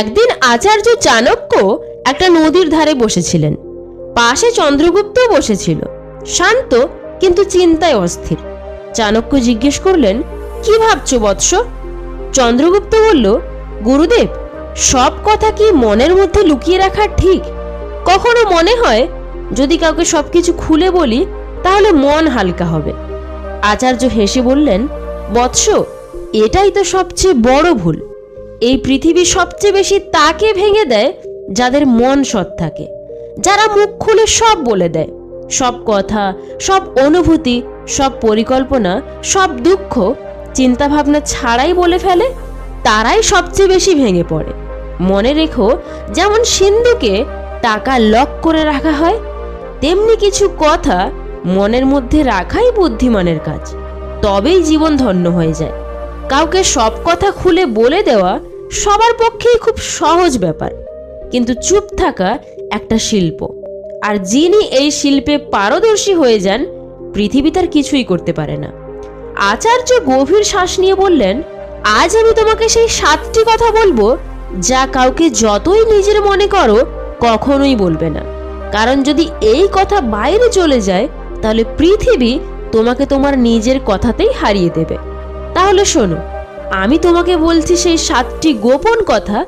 একদিন আচার্য চাণক্য একটা নদীর ধারে বসেছিলেন। পাশে চন্দ্রগুপ্ত বসেছিল। শান্ত, কিন্তু চিন্তায় অস্থির। চাণক্য জিজ্ঞেস করলেন, কি ভাবছ বৎস? চন্দ্রগুপ্ত বলল, গুরুদেব, সব কথা কি মনের মধ্যে লুকিয়ে রাখা ঠিক? কখনো মনে হয়, যদি কাউকে সবকিছু খুলে বলি, তাহলে মন হালকা হবে? আচার্য হেসে বললেন, বৎস, এটাই তো সবচেয়ে বড় ভুল। এই পৃথিবী সবচেয়ে বেশি তাকে ভেঙে দেয় যাদের মন সৎ থাকে, যারা মুখ খুলে সব বলে দেয়। সব কথা, সব অনুভূতি, সব পরিকল্পনা, সব দুঃখ চিন্তাভাবনা ছাড়াই বলে ফেলে, তারাই সবচেয়ে বেশি ভেঙে পড়ে। মনে রেখো, যেমন সিন্ধুকে টাকা লক করে রাখা হয়, তেমনি কিছু কথা মনের মধ্যে রাখাই বুদ্ধিমানের কাজ, তবেই জীবন ধন্য হয়ে যায়। কাউকে সব কথা খুলে বলে দেওয়া সবার পক্ষেই খুব সহজ ব্যাপার। কিন্তু চুপ থাকা একটা শিল্প। আর যিনি এই শিল্পে পারদর্শী হয়ে যান, পৃথিবী তার কিছুই করতে পারে না। আচার্য গভীর শ্বাস নিয়ে বললেন, আজ আমি তোমাকে সেই সাতটি কথা বলব যা কাউকে যতই নিজের মনে করো কখনোই বলবে না। কারণ যদি এই কথা বাইরে চলে যায়, তাহলে পৃথিবী তোমাকে তোমার নিজের কথাতেই হারিয়ে দেবে। তাহলে শোনো, আমি তোমাকে বলছি সেই সাতটি গোপন কথা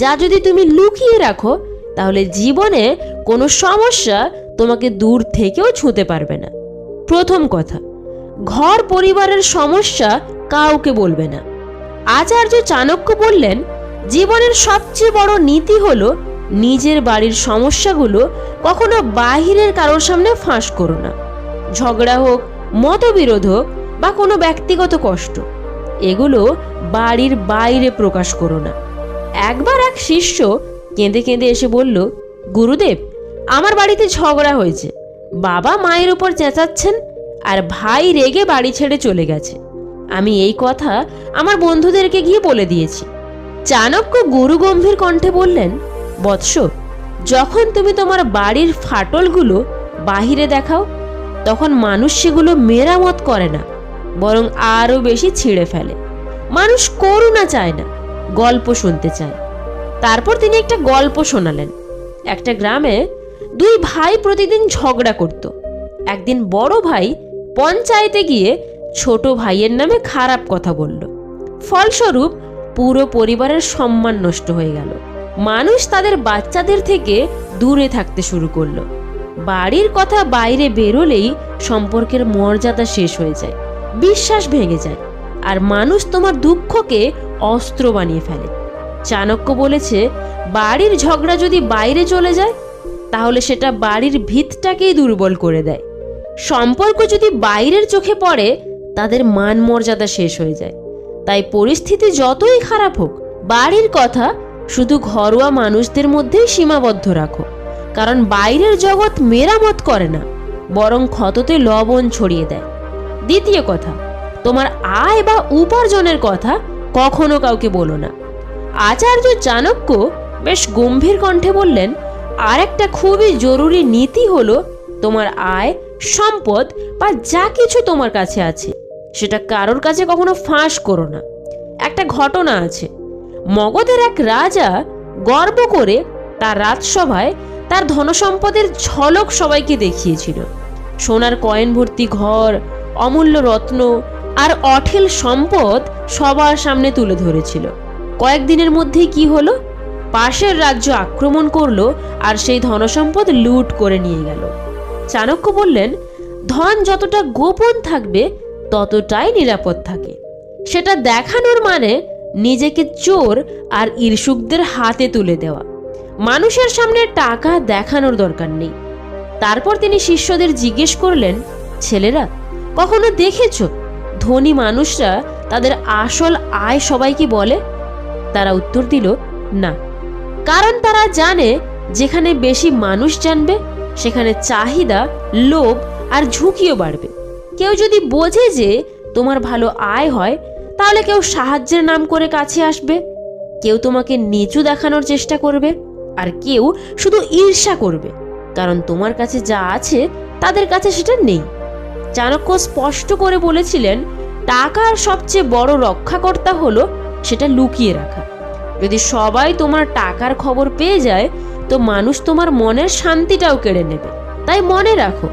যা যদি তুমি লুকিয়ে রাখো, তাহলে জীবনে কোনো সমস্যা তোমাকে দূর থেকেও ছুঁতে পারবে না। প্রথম কথা, ঘর পরিবারের সমস্যা কাউকে বলবে না। আচার্য চাণক্য বললেন, জীবনের সবচেয়ে বড় নীতি হলো নিজের বাড়ির সমস্যাগুলো কখনো বাহিরের কারোর সামনে ফাঁস করো না। ঝগড়া হোক, মতবিরোধ হোক বা কোনো ব্যক্তিগত কষ্ট এগুলো বাড়ির বাইরে প্রকাশ করো না। একবার এক শিষ্য কেঁদে কেঁদে এসে বলল, গুরুদেব, আমার বাড়িতে ঝগড়া হয়েছে। বাবা মায়ের উপর চেঁচাচ্ছেন আর ভাই রেগে বাড়ি ছেড়ে চলে গেছে। আমি এই কথা আমার বন্ধুদেরকে গিয়ে বলে দিয়েছি। চাণক্য গুরু গম্ভীর কণ্ঠে বললেন, বৎস, যখন তুমি তোমার বাড়ির ফাটলগুলো বাহিরে দেখাও, তখন মানুষ সেগুলো মেরামত করে না। বরং আরও বেশি ছিঁড়ে ফেলে। মানুষ করুণা চায় না, গল্প শুনতে চায়। তারপর তিনি একটা গল্প শোনালেন। একটা গ্রামে দুই ভাই প্রতিদিন ঝগড়া করত। একদিন বড় ভাই পঞ্চায়েতে গিয়ে ছোট ভাইয়ের নামে খারাপ কথা বলল। ফলস্বরূপ পুরো পরিবারের সম্মান নষ্ট হয়ে গেল। মানুষ তাদের বাচ্চাদের থেকে দূরে থাকতে শুরু করল। বাড়ির কথা বাইরে বেরোলেই সম্পর্কের মর্যাদা শেষ হয়ে যায়। বিশ্বাস ভেঙে যায়। আর মানুষ তোমার দুঃখকে অস্ত্র বানিয়ে ফেলে। চাণক্য বলেছে, বাড়ির ঝগড়া যদি বাইরে চলে যায়, তাহলে সেটা বাড়ির ভিতটাকেই দুর্বল করে দেয়। সম্পর্ক যদি বাইরের চোখে পড়ে, তাদের মান মর্যাদা শেষ হয়ে যায়। তাই পরিস্থিতি যতই খারাপ হোক, বাড়ির কথা শুধু ঘরোয়া মানুষদের মধ্যেই সীমাবদ্ধ রাখো। কারণ বাইরের জগৎ মেরামত করে না, বরং ক্ষততে লবণ ছড়িয়ে দেয়। দ্বিতীয় কথা, তোমার আয় বা উপার্জনের কথা কখনো কাউকে বলো না। আচার্য চাণক্য বেশ গম্ভীর কণ্ঠে বললেন আর একটা খুবই জরুরি নীতি হলো তোমার আয়, সম্পদ বা যা কিছু তোমার কাছে আছে, সেটা কারোর কাছে কখনো ফাঁস করো না। একটা ঘটনা আছে, মগধের এক রাজা গর্ব করে তার রাজসভায় তার ধনসম্পদের ঝলক সবাইকে দেখিয়েছিল। সোনার কয়েন ভর্তি ঘর অমূল্য রত্ন আর অঠেল সম্পদ সবার সামনে তুলে ধরেছিল। কয়েকদিনের মধ্যেই কি হলো? পাশের রাজ্য আক্রমণ করল আর সেই ধনসম্পদ লুট করে নিয়ে গেল। চাণক্য বললেন, ধন যতটা গোপন থাকবে, ততটাই নিরাপদ থাকে। সেটা দেখানোর মানে নিজেকে চোর আর ঈর্ষুকদের হাতে তুলে দেওয়া। মানুষের সামনে টাকা দেখানোর দরকার নেই। তারপর তিনি শিষ্যদের জিজ্ঞেস করলেন, ছেলেরা কখনো দেখেছ? ধনী মানুষরা তাদের আসল আয় সবাইকে বলে? তারা উত্তর দিল, না। কারণ তারা জানে, যেখানে বেশি মানুষ জানবে, সেখানে চাহিদা, লোভ আর ঝুঁকিও বাড়বে। কেউ যদি বোঝে যে তোমার ভালো আয় হয়, তাহলে কেউ সাহায্যের নাম করে কাছে আসবে। কেউ তোমাকে নিচু দেখানোর চেষ্টা করবে, আর কেউ শুধু ঈর্ষা করবে। কারণ তোমার কাছে যা আছে, তাদের কাছে সেটা নেই। চাণক্য স্পষ্ট করে বলেছিলেন টাকার সবচেয়ে বড় রক্ষাকর্তা হলো সেটা লুকিয়ে রাখা। যদি সবাই তোমার টাকার খবর পেয়ে যায়, তো মানুষ তোমার মনের শান্তিটাও কেড়ে নেবে। তাই মনে রাখো,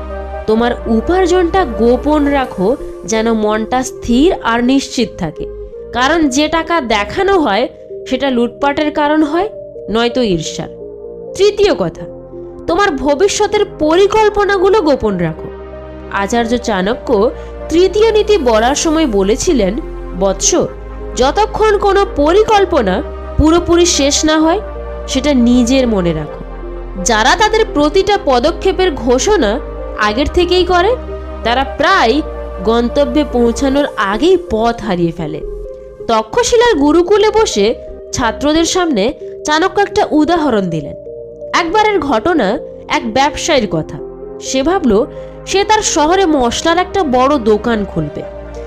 তোমার উপার্জনটা গোপন রাখো, যেন মনটা স্থির আর নিশ্চিত থাকে। কারণ যে টাকা দেখানো হয়, সেটা লুটপাটের কারণ হয়, নয়তো ঈর্ষার। তৃতীয় কথা, তোমার ভবিষ্যতের পরিকল্পনাগুলো গোপন রাখো। আচার্য চাণক্য তৃতীয় নীতি বলার সময় বলেছিলেন, বৎস, যতক্ষণ কোনো পরিকল্পনা পুরোপুরি শেষ না হয়, সেটা নিজের মনে রাখো। যারা তাদের প্রতিটা পদক্ষেপের ঘোষণা আগের থেকেই করে, তারা প্রায় গন্তব্যে পৌঁছানোর আগেই পথ হারিয়ে ফেলে। তক্ষশিলার গুরুকুলে বসে ছাত্রদের সামনে চাণক্য একটা উদাহরণ দিলেন। একবারের ঘটনা এক ব্যবসায়ীর কথা। সে ভাবল সে তার শহরে মশলার একটা বড় দোকান খুলবে।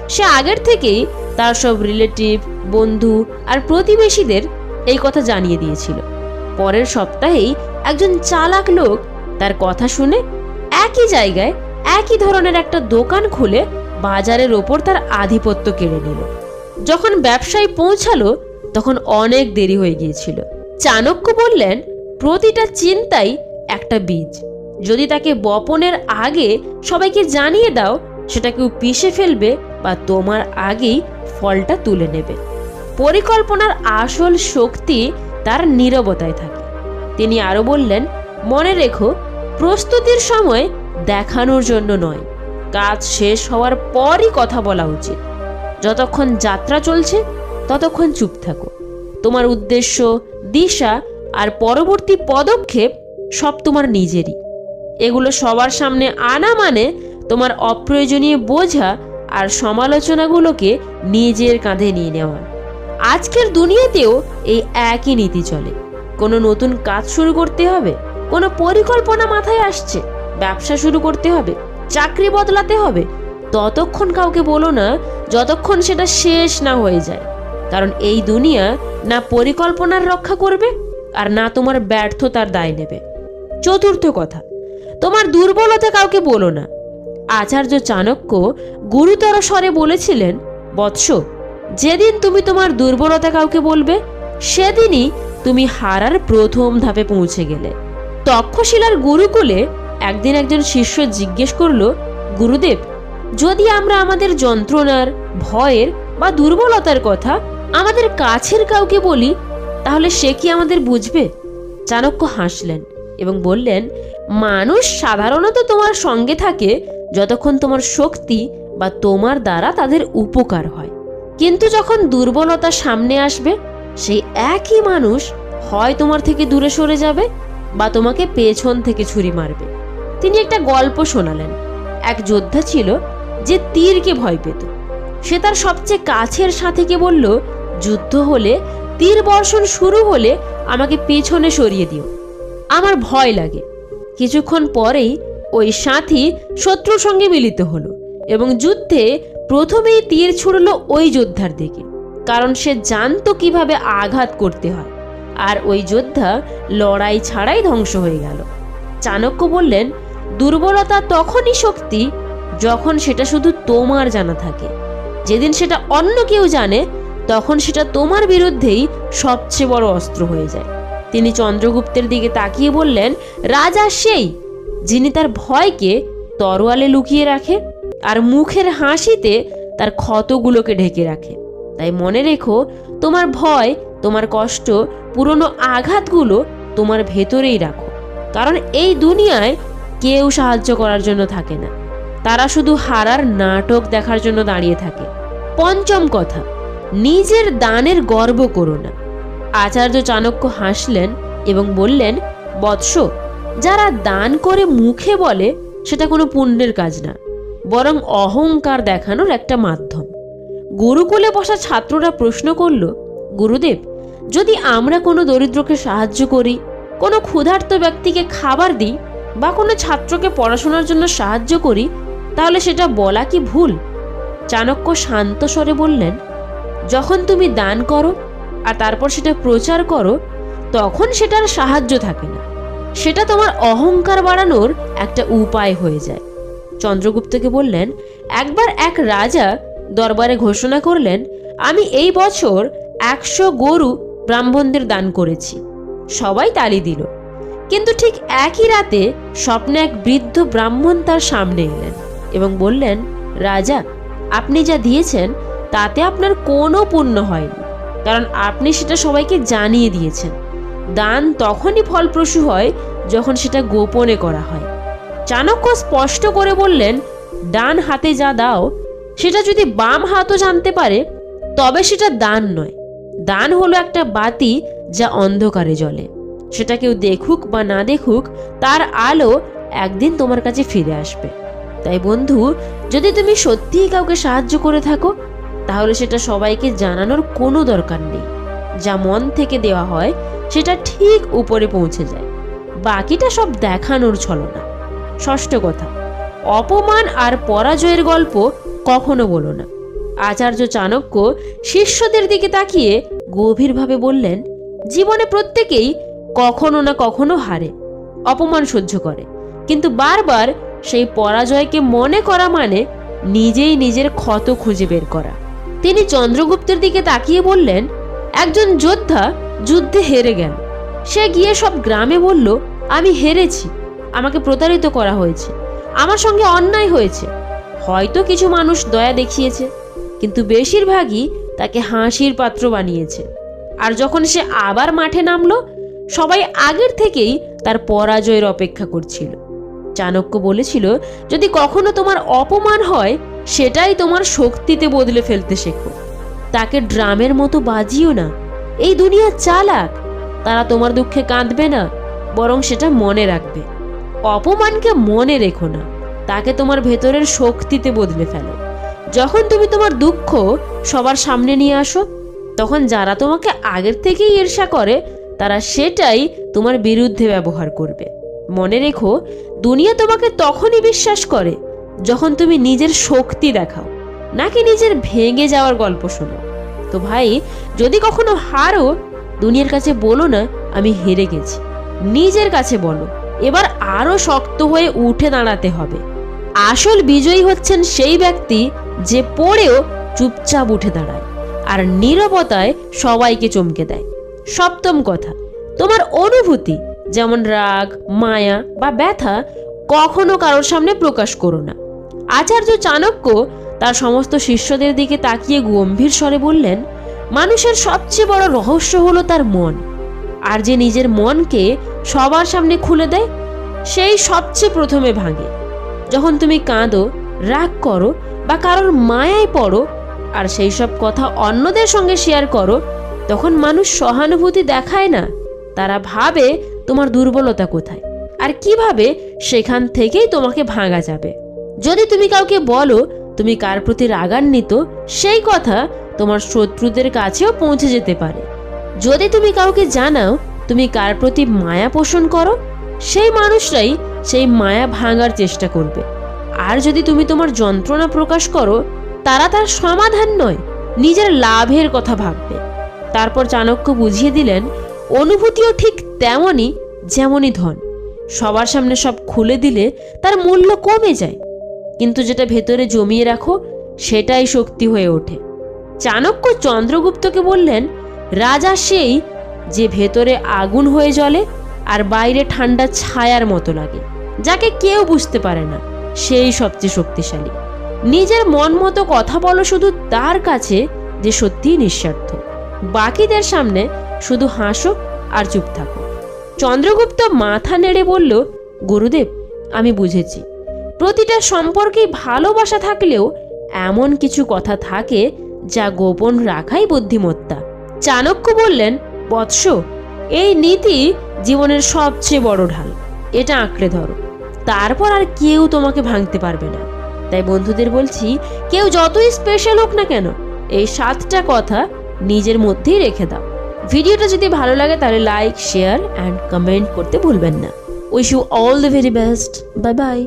সে আগের থেকেই তার সব রিলেটিভ বন্ধু আর প্রতিবেশীদের এই কথা জানিয়ে দিয়েছিল। পরের সপ্তাহেই একজন চালাক লোক তার কথা শুনে একই জায়গায় একই ধরনের একটা দোকান খুলে বাজারের ওপর তার আধিপত্য কেড়ে নিল। যখন ব্যবসায় পৌঁছালো, তখন অনেক দেরি হয়ে গিয়েছিল। চাণক্য বললেন, প্রতিটা চিন্তাই একটা বীজ। যদি তাকে বপনের আগে সবাইকে জানিয়ে দাও, সেটা কেউ পিষে ফেলবে বা তোমার আগেই ফলটা তুলে নেবে। পরিকল্পনার আসল শক্তি তার নীরবতায় থাকে। তিনি আরও বললেন, মনে রেখো, প্রস্তুতির সময় দেখানোর জন্য নয়। কাজ শেষ হওয়ার পরই কথা বলা উচিত। যতক্ষণ যাত্রা চলছে, ততক্ষণ চুপ থাকো। তোমার উদ্দেশ্য, দিশা আর পরবর্তী পদক্ষেপ সব তোমার নিজেরই। এগুলো সবার সামনে আনা মানে তোমার অপ্রয়োজনীয় বোঝা আর সমালোচনাগুলোকে নিজের কাঁধে নিয়ে নেওয়া। আজকের দুনিয়াতেও এই একই নীতি চলে। কোনো নতুন কাজ শুরু করতে হবে, কোনো পরিকল্পনা মাথায় আসছে, ব্যবসা শুরু করতে হবে, চাকরি বদলাতে হবে। ততক্ষণ কাউকে বলো না যতক্ষণ সেটা শেষ না হয়ে যায়। কারণ এই দুনিয়া না পরিকল্পনার রক্ষা করবে আর না তোমার ব্যর্থতার দায় নেবে। চতুর্থ কথা তোমার দুর্বলতা কাউকে বলো না। আচার্য চাণক্য গুরুতর স্বরে বলেছিলেন, বৎস, যেদিন তুমি তোমার দুর্বলতা কাউকে বলবে, সেদিনই তুমি হারার প্রথম ধাপে পৌঁছে গেলে। তক্ষশিলার গুরুকুলে একদিন একজন শিষ্য জিজ্ঞেস করল, গুরুদেব, যদি আমরা আমাদের যন্ত্রণার, ভয়ের বা দুর্বলতার কথা আমাদের কাছের কাউকে বলি, তাহলে সে কি আমাদের বুঝবে? চাণক্য হাসলেন এবং বললেন মানুষ সাধারণত তোমার সঙ্গে থাকে যতক্ষণ তোমার শক্তি বা তোমার দ্বারা তাদের উপকার হয়। কিন্তু যখন দুর্বলতা সামনে আসবে, সেই একই মানুষ হয় তোমার থেকে দূরে সরে যাবে বা তোমাকে পেছন থেকে ছুরি মারবে। তিনি একটা গল্প শোনালেন। এক যোদ্ধা ছিল যে তীরকে ভয় পেত। সে তার সবচেয়ে কাছের সাথীকে বলল, যুদ্ধ হলে, তীর বর্ষণ শুরু হলে আমাকে পেছনে সরিয়ে দিও। আমার ভয় লাগে। কিছুক্ষণ পরেই ওই সাথী শত্রুর সঙ্গে মিলিত হলো এবং যুদ্ধে প্রথমেই তীর ছুড়ল ওই যোদ্ধার দিকে, কারণ সে জানতো কীভাবে আঘাত করতে হয়। আর ওই যোদ্ধা লড়াই ছাড়াই ধ্বংস হয়ে গেল। চাণক্য বললেন, দুর্বলতা তখনই শক্তি যখন সেটা শুধু তোমার জানা থাকে। যেদিন সেটা অন্য কেউ জানে, তখন সেটা তোমার বিরুদ্ধেই সবচেয়ে বড় অস্ত্র হয়ে যায়। তিনি চন্দ্রগুপ্তের দিকে তাকিয়ে বললেন, রাজা সেই, যিনি তার ভয়কে তরোয়ালে লুকিয়ে রাখে আর মুখের হাসিতে তার ক্ষতগুলোকে ঢেকে রাখে। তাই মনে রেখো, তোমার ভয়, তোমার কষ্ট, পুরনো আঘাতগুলো তোমার ভেতরেই রাখো। কারণ এই দুনিয়ায় কেউ সাহায্য করার জন্য থাকে না। তারা শুধু হারার নাটক দেখার জন্য দাঁড়িয়ে থাকে। পঞ্চম কথা, নিজের দানের গর্ব করো না। আচার্য চাণক্য হাসলেন এবং বললেন, বৎস, যারা দান করে মুখে বলে, সেটা কোনো পুণ্যের কাজ না, বরং অহংকার দেখানোর একটা মাধ্যম। গুরুকুলে বসা ছাত্ররা প্রশ্ন করল, গুরুদেব, যদি আমরা কোনো দরিদ্রকে সাহায্য করি, কোনো ক্ষুধার্ত ব্যক্তিকে খাবার দিই, বা কোনো ছাত্রকে পড়াশোনার জন্য সাহায্য করি, তাহলে সেটা বলা কি ভুল? চাণক্য শান্ত স্বরে বললেন, যখন তুমি দান করো আর তারপর সেটা প্রচার করো, তখন সেটার সাহায্য থাকে না। সেটা তোমার অহংকার বাড়ানোর একটা উপায় হয়ে যায়। চন্দ্রগুপ্তকে বললেন, একবার এক রাজা দরবারে ঘোষণা করলেন, আমি এই বছর একশো গরু ব্রাহ্মণদের দান করেছি। সবাই তালি দিল। কিন্তু ঠিক একই রাতে স্বপ্নে এক বৃদ্ধ ব্রাহ্মণ তার সামনে এলেন এবং বললেন, রাজা, আপনি যা দিয়েছেন, তাতে আপনার কোনো পুণ্য হয়নি। কারণ আপনি সেটা সবাইকে জানিয়ে দিয়েছেন। দান তখনই ফলপ্রসূ হয় যখন সেটা গোপনে করা হয়। চাণক্য স্পষ্ট করে বললেন, ডান হাতে যা দাও, সেটা যদি বাম হাতও জানতে পারে, তবে সেটা দান নয়। দান হলো একটা বাতি যা অন্ধকারে জ্বলে। সেটা কেউ দেখুক বা না দেখুক, তার আলো একদিন তোমার কাছে ফিরে আসবে। তাই বন্ধু, যদি তুমি সত্যিই কাউকে সাহায্য করে থাকো তাহলে সেটা সবাইকে জানানোর কোনো দরকার নেই। যা মন থেকে দেওয়া হয়, সেটা ঠিক উপরে পৌঁছে যায়। বাকিটা সব দেখানোর ছলনা। ষষ্ঠ কথা, অপমান আর পরাজয়ের গল্প কখনো বলো না। আচার্য চাণক্য শিষ্যদের দিকে তাকিয়ে গভীরভাবে বললেন, জীবনে প্রত্যেকেই কখনো না কখনো হারে, অপমান সহ্য করে। কিন্তু বারবার সেই পরাজয়কে মনে করা মানে নিজেই নিজের ক্ষত খুঁজে বের করা। তিনি চন্দ্রগুপ্তের দিকে তাকিয়ে বললেন, একজন যোদ্ধা যুদ্ধে হেরে গেল। সে গিয়ে সব গ্রামে বলল, আমি হেরেছি, আমাকে প্রতারিত করা হয়েছে, আমার সঙ্গে অন্যায় হয়েছে। হয়তো কিছু মানুষ দয়া দেখিয়েছে, কিন্তু বেশিরভাগই তাকে হাসির পাত্র বানিয়েছে। আর যখন সে আবার মাঠে নামলো, সবাই আগের থেকেই তার পরাজয়ের অপেক্ষা করছিল। চাণক্য বলেছিল, যদি কখনো তোমার অপমান হয়, সেটাই তোমার শক্তিতে বদলে ফেলতে শেখো। তাকে ড্রামের মতো বাজিও না। এই দুনিয়া চালাক। তারা তোমার দুঃখে কাঁদবে না, বরং সেটা মনে রাখবে। অপমানকে মনে রেখো না। তাকে তোমার ভেতরের শক্তিতে বদলে ফেলো। যখন তুমি তোমার দুঃখ সবার সামনে নিয়ে আসো, তখন যারা তোমাকে আগের থেকেই ঈর্ষা করে, তারা সেটাই তোমার বিরুদ্ধে ব্যবহার করবে। মনে রেখো, দুনিয়া তোমাকে তখনই বিশ্বাস করে যখন তুমি নিজের শক্তি দেখাও, নাকি নিজের ভেঙে যাওয়ার গল্প শোনো। তো ভাই, যদি কখনো হারো, দুনিয়ার কাছে বলো না, আমি হেরে গেছি। নিজের কাছে বলো, এবার আরও শক্ত হয়ে উঠে দাঁড়াতে হবে। আসল বিজয়ী হচ্ছেন সেই ব্যক্তি যে পড়েও চুপচাপ উঠে দাঁড়ায় আর নীরবতায় সবাইকে চমকে দেয়। সপ্তম কথা, তোমার অনুভূতি যেমন রাগ, মায়া বা ব্যথা কখনো কারোর সামনে প্রকাশ করো না। আচার্য চাণক্য তার সমস্ত শিষ্যদের দিকে তাকিয়ে গম্ভীর স্বরে বললেন, মানুষের সবচেয়ে বড় রহস্য হলো তার মন। আর যে নিজের মনকে সবার সামনে খুলে দেয়, সেই সবচেয়ে প্রথমে ভাঙে। যখন তুমি কাঁদো, রাগ করো বা কারোর মায়ায় পড়ো আর সেই সব কথা অন্যদের সঙ্গে শেয়ার করো, তখন মানুষ সহানুভূতি দেখায় না। তারা ভাবে তোমার দুর্বলতা কোথায়? আর কীভাবে সেখান থেকেই তোমাকে ভাঙা যাবে? যদি তুমি কাউকে বলো, তুমি কার প্রতি রাগান্বিত, সেই কথা তোমার শত্রুদের কাছেও পৌঁছে যেতে পারে। যদি তুমি কাউকে জানাও, তুমি কার প্রতি মায়া পোষণ করো, সেই মানুষরাই সেই মায়া ভাঙার চেষ্টা করবে। আর যদি তুমি তোমার যন্ত্রণা প্রকাশ করো, তারা তার সমাধান নয়, নিজের লাভের কথা ভাববে। তারপর চাণক্য বুঝিয়ে দিলেন, অনুভূতিও ঠিক তেমনই যেমনই ধন। সবার সামনে সব খুলে দিলে তার মূল্য কমে যায়। কিন্তু যেটা ভেতরে জমিয়ে রাখো, সেটাই শক্তি হয়ে ওঠে। চাণক্য চন্দ্রগুপ্তকে বললেন, রাজা সেই যে ভেতরে আগুন হয়ে জ্বলে আর বাইরে ঠান্ডা ছায়ার মতো লাগে, যাকে কেউ বুঝতে পারে না। সেই সবচেয়ে শক্তিশালী। নিজের মন মতো কথা বলো শুধু তার কাছে যে সত্যিই নিঃস্বার্থ। বাকিদের সামনে শুধু হাসো আর চুপ থাকো। চন্দ্রগুপ্ত মাথা নেড়ে বলল, গুরুদেব, আমি বুঝেছি। প্রতিটা সম্পর্কেই ভালোবাসা থাকলেও এমন কিছু কথা থাকে যা গোপন রাখাই বুদ্ধিমত্তা। চাণক্য বললেন, বৎস, এই নীতি জীবনের সবচেয়ে বড় ঢাল। এটা আঁকড়ে ধরো। তারপর আর কেউ তোমাকে ভাঙতে পারবে না। তাই বন্ধুদের বলছি, কেউ যতই স্পেশাল হোক না কেন, এই সাতটা কথা নিজের মধ্যেই রেখে দাও। ভিডিওটা যদি ভালো লাগে তাহলে লাইক শেয়ার অ্যান্ড কমেন্ট করতে ভুলবেন না. Wish you all the very best bye bye